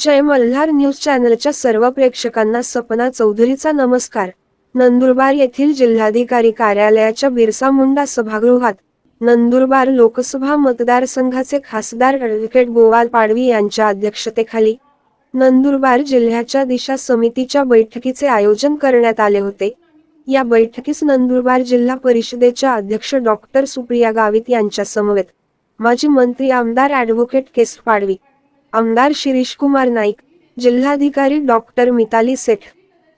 जय Malhar news चॅनलच्या सर्व प्रेक्षकांना सपना चौधरीचा नमस्कार. नंदुरबार येथील जिल्हाधिकारी कार्यालयाच्या बिरसा मुंडा सभागृहात नंदुरबार लोकसभा मतदारसंघाचे खासदार ॲडव्होकेट गोवाल पाडवी यांच्या अध्यक्षतेखाली नंदुरबार जिल्ह्याच्या दिशा समितीच्या बैठकीचे आयोजन करण्यात आले होते. या बैठकीस नंदुरबार जिल्हा परिषदेच्या अध्यक्ष डॉक्टर सुप्रिया गावित यांच्या समवेत माजी मंत्री आमदार ॲडव्होकेट केस पाडवी आमदार शिरीष कुमार नाईक जिल्हाधिकारी डॉक्टर मिताली सेठ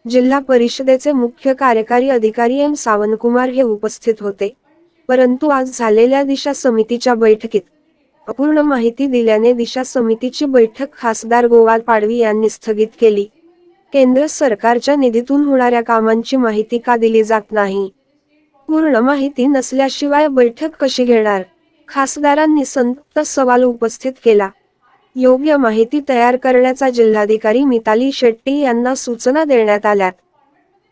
जिल्हा परिषदेचे मुख्य कार्यकारी अधिकारी एम सावंतकुमार हे उपस्थित होते. परंतु आज झालेल्या दिशा समितीच्या बैठकीत अपूर्ण माहिती दिल्याने दिशा समितीची बैठक खासदार गोवाल पाडवी यांनी स्थगित केली. केंद्र सरकारच्या निधीतून होणाऱ्या कामांची माहिती का दिली जात नाही? पूर्ण माहिती नसल्याशिवाय बैठक कशी घेणार? खासदारांनी संतप्त सवाल उपस्थित केला. योग्य माहिती तयार करण्याचा जिल्हाधिकारी मिताली शेट्टी यांना सूचना देण्यात आल्यात.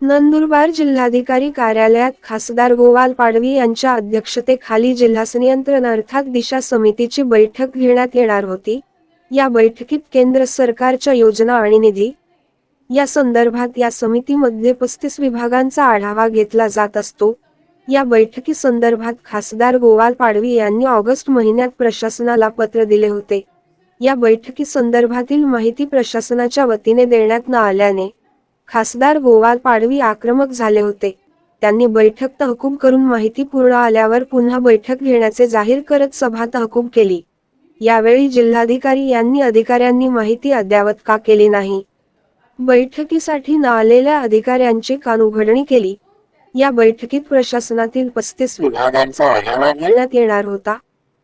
नंदुरबार जिल्हाधिकारी कार्यालयात खासदार गोवाल पाडवी यांच्या अध्यक्षतेखाली जिल्हा संयंत्रण अर्थात दिशा समितीची बैठक घेण्यात येणार होती. या बैठकीत केंद्र सरकारच्या योजना आणि निधी या संदर्भात या समितीमध्ये पस्तीस विभागांचा आढावा घेतला जात असतो. या बैठकी संदर्भात खासदार गोवाल पाडवी यांनी ऑगस्ट महिन्यात प्रशासनाला पत्र दिले होते. या बैठकी संदर्भातील माहिती प्रशासनाच्या वतीने देण्यात न आल्याने खासदार गोवाल पाडवी आक्रमक झाले होते. त्यांनी बैठक तहकूब करून माहिती पूर्ण आल्यावर पुन्हा बैठक घेण्याचे जाहीर करत सभा तहकूब केली. यावेळी जिल्हाधिकारी यांनी अधिकाऱ्यांनी माहिती अद्यावत का केली नाही. बैठकीसाठी न आलेल्या अधिकाऱ्यांची कानउघडणी केली. या बैठकीत प्रशासनातील पस्तीस विभागांचा आढावा घेण्यात येणार होता.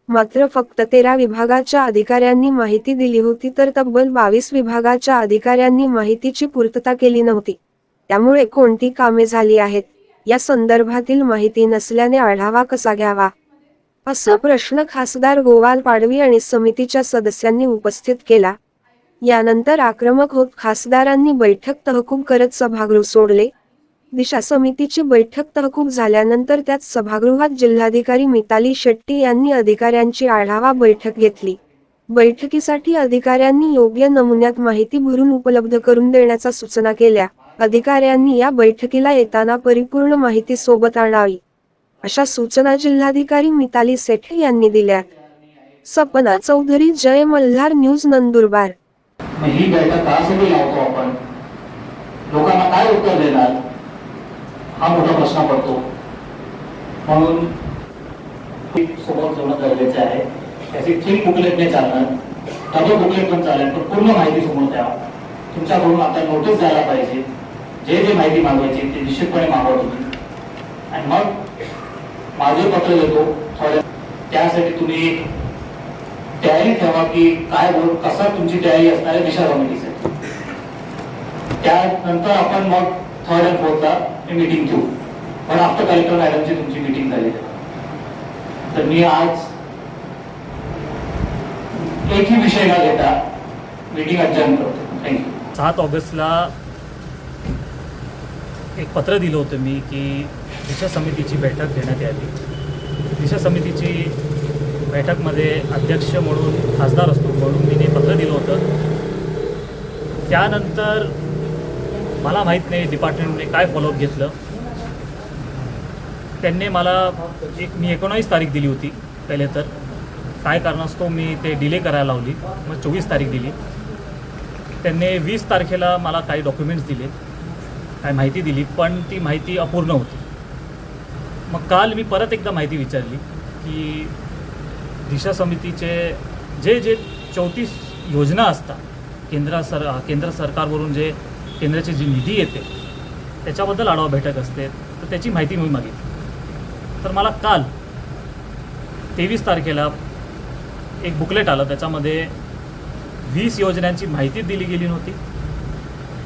मात्र फक्त तेरा विभागाच्या अधिकाऱ्यांनी माहिती दिली होती तर तब्बल बावीस विभागाच्या अधिकाऱ्यांनी माहितीची पूर्तता केली नव्हती. त्यामुळे कोणती कामे झाली आहेत? या संदर्भातील माहिती नसल्याने आढावा कसा घ्यावा? असा प्रश्न खासदार गोवाल पाडवी आणि समितीच्या सदस्यांनी उपस्थित केला. यानंतर आक्रमक होत खासदारांनी बैठक तहकूब करत सभागृह सोडले. दिशा समितीची बैठक तहकूब झाल्यानंतर त्यात सभागृहात जिल्हाधिकारी मिताली शेट्टी यांनी अधिकाऱ्यांची आढावा बैठक घेतली. बैठकीसाठी अधिकाऱ्यांनी योग्य नमुन्यात माहिती भरून उपलब्ध करून देण्याच्या सूचना केल्या. अधिकाऱ्यांनी या बैठकीला येताना परिपूर्ण माहिती सोबत आणावी अशा सूचना जिल्हाधिकारी मिताली सेठ यांनी दिल्या. सपना चौधरी जय मल्हार न्यूज नंदुरबार. ही बैठक आपण? लोकांना काय उत्तर देणार? हा मोठा प्रश्न पडतो. म्हणून सोबत जोडणं गरजेचं आहे. त्याची थीम नाही चालणार. डबल बुकलेट पण चालेल पण पूर्ण माहिती समोर द्या. तुमच्याकडून आता नोटीस द्यायला पाहिजे. जे जे माहिती मागवायची ते निश्चितपणे मागवा तुम्ही. आणि मग माझे पत्र देतो थोड्या त्यासाठी तुम्ही एक तयारी ठेवा की काय बोल कसा तुमची तयारी असणार आहे दिशा कमिटीसाठी त्यानंतर आपण मग थर्ड अँड फोर्थला मीटिंग घेऊ पण आफ्टर कलेक्टर मॅडमची तुमची मीटिंग झाली तर मी आज एकही विषय न घेता मीटिंग अडजन करतो थँक्यू सात ऑगस्टला एक पत्र दिलं होतं मी की दिशा समितीची बैठक घेण्यात यावी. दिशा समितीची बैठकमध्ये अध्यक्ष म्हणून खासदार असतो म्हणून मी ते पत्र दिलं होतं. त्यानंतर मला माहीत नाही डिपार्टमेंटने काय फॉलोअप घेतलं. त्यांनी मला एक मी एकोणावीस तारीख दिली होती पहिले तर. काय कारणास्तव मी ते डिले करायला लावली मग चोवीस तारीख दिली. त्यांनी वीस तारखेला मला काही डॉक्युमेंट्स दिले काय माहिती दिली पण ती माहिती अपूर्ण होती. मग काल मी परत एकदा माहिती विचारली की दिशा समितीचे जे जे चौतीस योजना असतात केंद्र सर केंद्र सरकारवरून जे केंद्राची जी निधी येते त्याच्याबद्दल आढावा बैठक असते. तर त्याची माहिती मी मागितली. तर मला काल तेवीस तारखेला एक बुकलेट आलं. त्याच्यामध्ये वीस योजनांची माहिती दिली गेली नव्हती.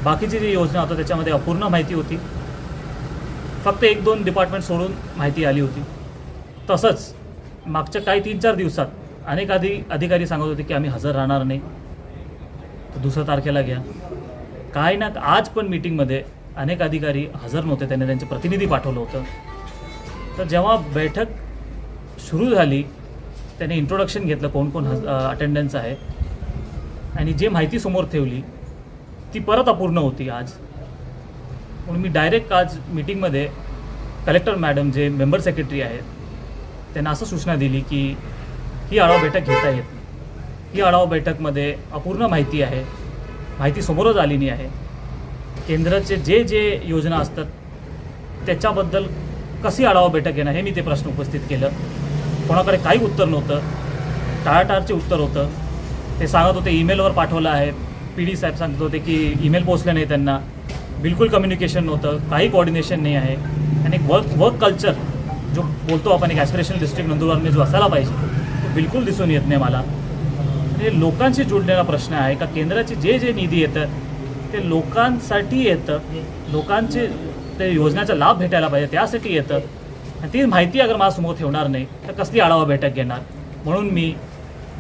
बाकीची जी योजना होत्या त्याच्यामध्ये अपूर्ण माहिती होती. फक्त एक दोन डिपार्टमेंट सोडून माहिती आली होती. तसंच मागच्या काही तीन चार दिवसात अनेक आधी अधिकारी सांगत होते की आम्ही हजर राहणार नाही. तर दुसऱ्या तारखेला घ्या. काय ना आज पण मीटिंगमध्ये अनेक अधिकारी हजर नव्हते. त्यांनी त्यांचे प्रतिनिधी पाठवलं होतं. तर जेव्हा बैठक सुरू झाली त्याने इंट्रोडक्शन घेतलं कोण कोण हज अटेंडन्स आहे. आणि जे माहिती समोर ठेवली ती परत अपूर्ण होती आज. म्हणून मी डायरेक्ट आज मीटिंगमध्ये कलेक्टर मॅडम जे मेंबर सेक्रेटरी आहेत त्यांना असं सूचना दिली की ही आढावा बैठक घेता येत नाही. ही आढावा बैठकमध्ये अपूर्ण माहिती आहे. माहिती समोरच आलेली आहे. केंद्राचे जे जे योजना असतात त्याच्याबद्दल कशी आढावा बैठक घेणं हे मी ते प्रश्न उपस्थित केलं. कोणाकडे काही उत्तर नव्हतं. टाळाटाळचे उत्तर होतं. ते सांगत होते ईमेलवर पाठवलं आहे. पी डी साहेब सांगत होते की ईमेल पोचले नाही त्यांना. बिलकुल कम्युनिकेशन नव्हतं. काही कोऑर्डिनेशन नाही आहे. आणि एक वर्क वर्क कल्चर जो बोलतो आपण एक ॲस्पिरेशनल डिस्ट्रिक्ट नंदुरबारमध्ये जो असायला पाहिजे तो बिलकुल दिसून येत नाही मला. हे लोकांशी जुडलेला प्रश्न आहे का? केंद्राचे जे जे निधी येतं ते लोकांसाठी येतं. लोकांचे ते योजनेचा लाभ भेटायला पाहिजे त्यासाठी येतं. आणि ती माहिती अगर माझ्यासमोर ठेवणार नाही तर कसली आढावा बैठक घेणार? म्हणून मी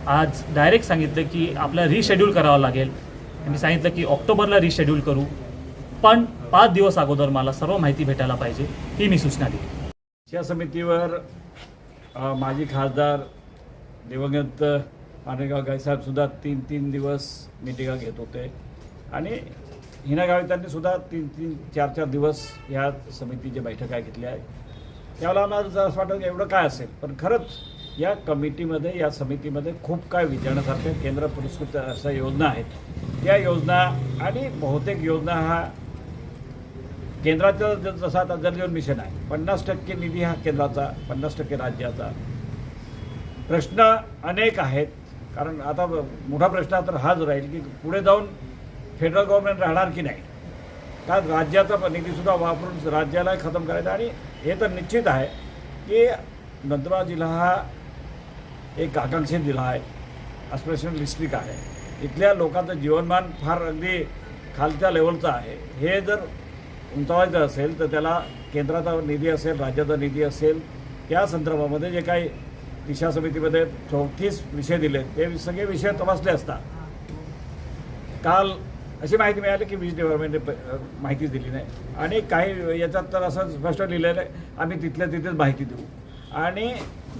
आज डायरेक्ट सांगितलं की आपल्याला रिशेड्यूल करावं लागेल. मी सांगितलं की ऑक्टोबरला रिशेड्यूल करू. पण पाच दिवस अगोदर मला सर्व माहिती भेटायला पाहिजे ही मी सूचना दिली. या समितीवर माजी खासदार दिवंगत पांढरेगाव गायसाहेबसुद्धा तीन तीन दिवस मिटिंगा घेत होते. आणि हिना गावितांनीसुद्धा तीन तीन चार चार दिवस ह्या समितीच्या बैठका घेतल्या आहेत त्यावेळेला मला जर असं वाटतं की एवढं काय असेल पण खरंच या कमिटीमध्ये या समितीमध्ये खूप काय विचारण्यासारख्या केंद्र पुरस्कृत अशा योजना आहेत. त्या योजना आणि बहुतेक योजना हा केंद्राचं ज- जसं आता जलजीवन मिशन आहे पन्नास टक्के निधी हा केंद्राचा पन्नास टक्के राज्याचा. प्रश्न अनेक आहेत. कारण आता मोठा प्रश्न तर हाच राहील की पुढे जाऊन फेडरल गव्हर्नमेंट राहणार की नाही? का राज्याचा निधीसुद्धा वापरून राज्याला खतम करायचं? आणि हे तर निश्चित आहे की नंदुरबार जिल्हा हा एक आकांक्षित जिल्हा आहे. अस्पिरेशनल डिस्ट्रिक्ट आहे. इथल्या लोकांचं जीवनमान फार अगदी खालच्या लेवलचं आहे. हे जर उंचावायचं असेल तर त्याला केंद्राचा निधी असेल राज्याचा निधी असेल त्या संदर्भामध्ये जे काही दिशा समितीमध्ये चौतीस विषय दिले ते सगळे विषय तपासले असतात काल अशी माहिती मिळाली की वीज डिपार्टमेंटने माहितीच दिली नाही. आणि काही याच्यात तर असं स्पष्ट लिहिलेलं आहे आम्ही तिथल्या तिथेच माहिती देऊ. आणि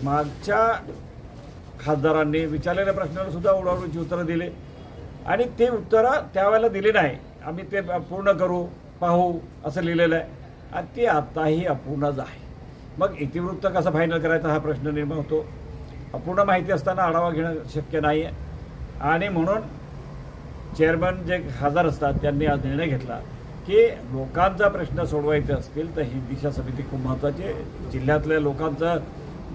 मागच्या खासदारांनी विचारलेल्या प्रश्नाला सुद्धा उडावडूची उत्तरं दिले. आणि ते उत्तरं त्यावेळेला दिली नाही. आम्ही ते पूर्ण करू पाहू असं लिहिलेलं आहे. आणि ते आताही अपूर्णच आहे. मग इतिवृत्त कसं फायनल करायचा हा प्रश्न निर्माण होतो. अपूर्ण माहिती असताना आढावा घेणं शक्य नाही आहे आणि म्हणून चेअरमन जे खासदार असतात त्यांनी आज निर्णय घेतला की लोकांचा प्रश्न सोडवायचे असतील तर ही दिशा समिती खूप महत्त्वाची जिल्ह्यातल्या लोकांचं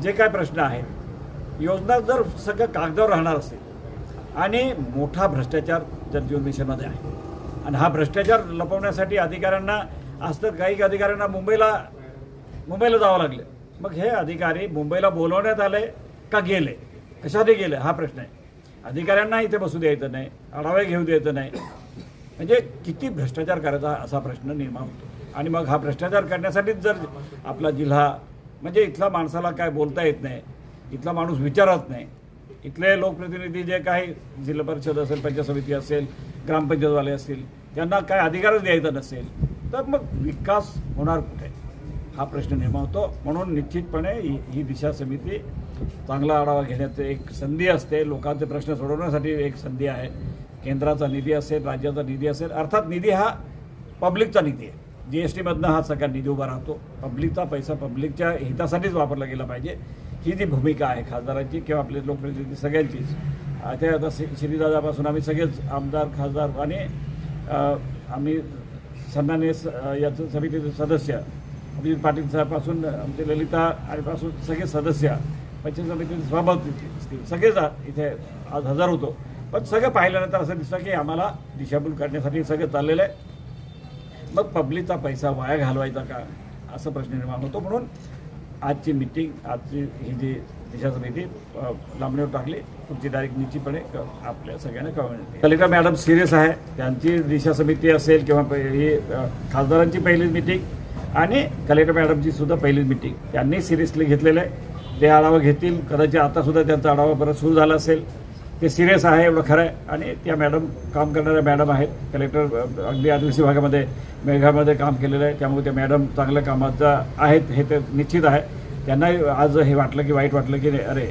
जे काय प्रश्न आहेत योजना जर सगळं कागदावर राहणार असेल आणि मोठा भ्रष्टाचार जर जीवन मिशनमध्ये आहे. आणि हा भ्रष्टाचार लपवण्यासाठी अधिकाऱ्यांना आज तर काही अधिकाऱ्यांना मुंबईला मुंबईला जावं लागलं. मग हे अधिकारी मुंबईला बोलवण्यात आले का गेले? कशासाठी गेले? हा प्रश्न आहे. अधिकाऱ्यांना इथे बसू द्यायचं नाही आढावे घेऊ द्यायचं नाही. म्हणजे किती भ्रष्टाचार करायचा असा प्रश्न निर्माण होतो. आणि मग हा भ्रष्टाचार करण्यासाठीच जर आपला जिल्हा म्हणजे इथल्या माणसाला काय बोलता येत नाही इथला माणूस विचारत नाही इथले लोकप्रतिनिधी जे काही जिल्हा परिषद असेल पंचायत समिती असेल ग्रामपंचायतवाले असतील त्यांना काय अधिकारच द्यायचा नसेल तर मग विकास होणार कुठे? हा प्रश्न निर्माण होतो. म्हणून निश्चितपणे ही ही दिशा समिती चांगला आढावा घेण्याचं एक संधी असते. लोकांचे प्रश्न सोडवण्यासाठी एक संधी आहे. केंद्राचा निधी असेल राज्याचा निधी असेल अर्थात निधी हा पब्लिकचा निधी आहे. जी एस टीमधनं हा सगळा निधी उभा राहतो. पब्लिकचा पैसा पब्लिकच्या हितासाठीच वापरला गेला पाहिजे. ही जी भूमिका आहे खासदारांची किंवा आपले लोकप्रतिनिधी सगळ्यांचीच ते आता श्रीदादापासून आम्ही सगळेच आमदार खासदार आणि आम्ही सन्मान्य स- याचं समितीचे सदस्य अभिजित पाटील साहेबपासून आमचे ललिता आणिपासून सगळे सदस्य पंचायत समितीचे सभापती असतील. सगळेच इथे आज हजर होतो. पण सगळं पाहिल्यानंतर असं दिसतं की आम्हाला दिशाभूल करण्यासाठी सगळं चाललेलं आहे. मग पब्लिकचा पैसा वाया घालवायचा का? असा प्रश्न निर्माण होतो. म्हणून आजची मिटिंग आजची ही जी दिशा समिती लांबणीवर टाकली पुढची तारीख निश्चितपणे आपल्या सगळ्यांना कळवण्यात कलिका मॅडम सिरियस आहे. त्यांची दिशा समिती असेल किंवा प- ही खासदारांची पहिली मिटिंग आणि कलेक्टर मॅडमची सुद्धा पहिलीच मिटिंग त्यांनी सिरियसली घेतलेलं आहे. ते आढावा घेतील. कदाचित आतासुद्धा त्यांचा आढावा परत सुरू झाला असेल. ते सिरियस आहे एवढं खरं आहे. आणि त्या मॅडम काम करणाऱ्या मॅडम आहेत. कलेक्टर अगदी आदिवासी भागामध्ये मेघामध्ये काम केलेलं आहे. त्यामुळे त्या मॅडम चांगल्या कामाचा आहेत हे ते निश्चित आहे. त्यांना आज हे वाटलं की वाईट वाटलं की अरे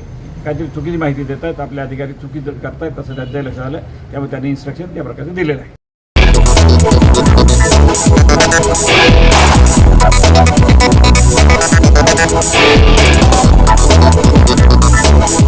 काहीतरी चुकीची माहिती देत आहेत आपले अधिकारी चुकीचं करतायत तसं त्यांच्या लक्षात आलं. त्यामुळे त्यांनी इन्स्ट्रक्शन त्या प्रकारचं दिलेलं आहे.